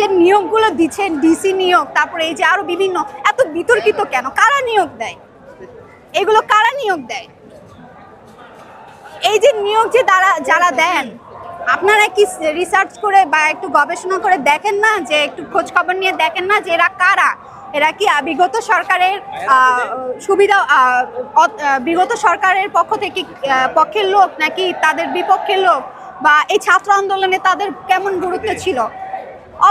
যে নিয়োগগুলো দিচ্ছেন ডিসি নিয়োগ, তারপরে এই যে আরও বিভিন্ন, এত বিতর্কিত কেন? কারা নিয়োগ দেয়? এগুলো কারা নিয়োগ দেয়? এই যে নিয়োগ যে দ্বারা যারা দেন, আপনারা কি রিসার্চ করে বা একটু গবেষণা করে দেখেন না যে, একটু খোঁজ খবর নিয়ে দেখেন না যে এরা কারা? এরা কি বিগত সরকারের সুবিধা বিগত সরকারের পক্ষ থেকে পক্ষের লোক নাকি তাদের বিপক্ষের লোক? বা এই ছাত্র আন্দোলনে তাদের কেমন গুরুত্ব ছিল?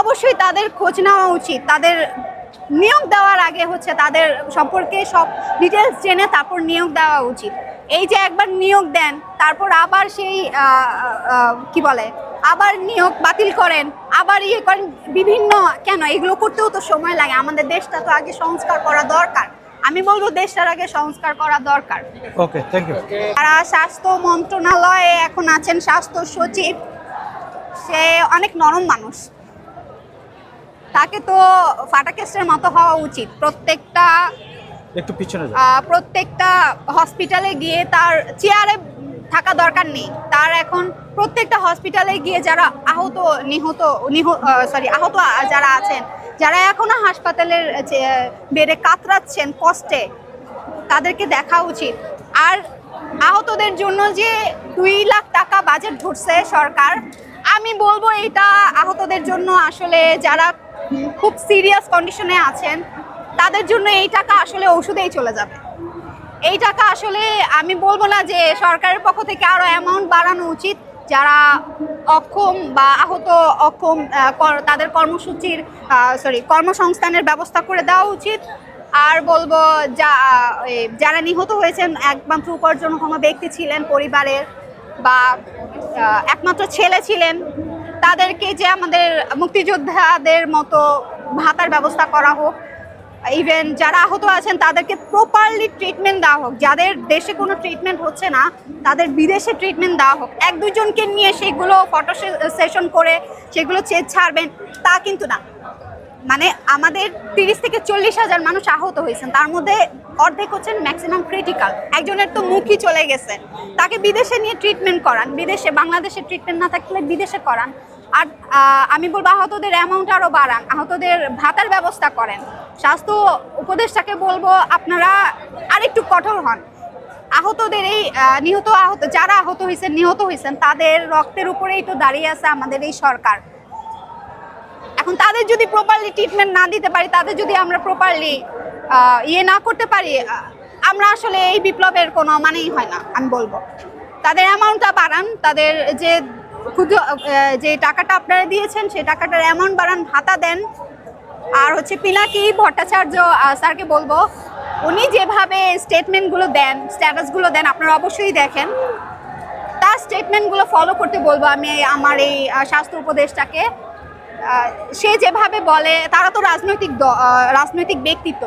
অবশ্যই তাদের খোঁজ নেওয়া উচিত। তাদের নিয়োগ দেওয়ার আগে হচ্ছে তাদের সম্পর্কে সব ডিটেলস জেনে তারপর নিয়োগ দেওয়া উচিত। এই যে একবার নিয়োগ দেন তারপর আবার সেই কি বলে আবার নিয়োগ বাতিল করেন আবার ইয়ে করেন বিভিন্ন কেন? এগুলো করতেও তো সময় লাগে। আমাদের দেশটা তো আগে সংস্কার করা দরকার। আমি বলব দেশটার আগে সংস্কার করা দরকার। ওকে থ্যাংক ইউ যারা স্বাস্থ্য মন্ত্রণালয়ে এখন আছেন স্বাস্থ্য সচিব সে অনেক নরম মানুষ। তাকে তো ফাটাকেস্টের মতো হওয়া উচিত। প্রত্যেকটা একটু পিছনে প্রত্যেকটা হসপিটালে গিয়ে তার চেয়ারে থাকা দরকার নেই। তার এখন প্রত্যেকটা হসপিটালে গিয়ে যারা আহত নিহত নিহত সরি আহত যারা আছেন যারা এখনও হাসপাতালের বেডে কাতরাচ্ছেন কষ্টে তাদেরকে দেখা উচিত। আর আহতদের জন্য যে দুই লাখ টাকা বাজেট ধরছে সরকার আমি বলব এটা আহতদের জন্য আসলে যারা খুব সিরিয়াস কন্ডিশনে আছেন, তাদের জন্য এই টাকা আসলে ওষুধেই চলে যাবে। এই টাকা আসলে আমি বলব না যে সরকারের পক্ষ থেকে আরও অ্যামাউন্ট বাড়ানো উচিত, যারা অক্ষম বা আহত অক্ষম তাদের কর্মসূচির সরি কর্মসংস্থানের ব্যবস্থা করে দেওয়া উচিত। আর বলব যা যারা নিহত হয়েছেন, একমাত্র উপার্জনক্ষম ব্যক্তি ছিলেন পরিবারের বা একমাত্র ছেলে ছিলেন তাদেরকে যে আমাদের মুক্তিযোদ্ধাদের মতো ভাতার ব্যবস্থা করা হোক ইভেন যারা আহত আছেন তাদেরকে প্রপারলি ট্রিটমেন্ট দেওয়া হোক। যাদের দেশে কোনো ট্রিটমেন্ট হচ্ছে না, তাদের বিদেশে ট্রিটমেন্ট দেওয়া হোক। এক দুজনকে নিয়ে সেগুলো ফটো সেশন করে, সেগুলো চেয়ে ছাড়বেন, তা কিন্তু না। মানে আমাদের তিরিশ থেকে চল্লিশ হাজার মানুষ আহত হয়েছেন। তার মধ্যে অর্ধেক হচ্ছেন ম্যাক্সিমাম ক্রিটিক্যাল একজনের তো মুখই চলে গেছে। তাকে বিদেশে নিয়ে ট্রিটমেন্ট করান। বিদেশে, বাংলাদেশে ট্রিটমেন্ট না থাকলে বিদেশে করান। আর আমি বলব আহতদের অ্যামাউন্ট আরও বাড়ান। আহতদের ভাতার ব্যবস্থা করেন। স্বাস্থ্য উপদেষ্টাকে বলব আপনারা আরেকটু কঠোর হন। আহতদের এই নিহত আহত, যারা আহত হয়েছেন, নিহত হয়েছেন, তাদের রক্তের উপরেই তো দাঁড়িয়ে আছে আমাদের এই সরকার। এখন তাদের যদি প্রপারলি ট্রিটমেন্ট না দিতে পারি, তাদের যদি আমরা প্রপারলি ইয়ে না করতে পারি আমরা আসলে এই বিপ্লবের কোনো মানেই হয় না, আমি বলব। তাদের অ্যামাউন্টটা বাড়ান, তাদের যে ক্ষুদ্র যে টাকাটা আপনারা দিয়েছেন, সেই টাকাটার অ্যামাউন্ট বাড়ান, ভাতা দেন। আর হচ্ছে পিনাকি ভট্টাচার্য স্যারকে বলব, উনি যেভাবে স্টেটমেন্টগুলো দেন স্ট্যাটাসগুলো দেন, আপনারা অবশ্যই দেখেন। তার স্টেটমেন্টগুলো ফলো করতে বলব আমি আমার এই স্বাস্থ্য উপদেশটাকে সে যেভাবে বলে তারা তো রাজনৈতিক রাজনৈতিক ব্যক্তিত্ব।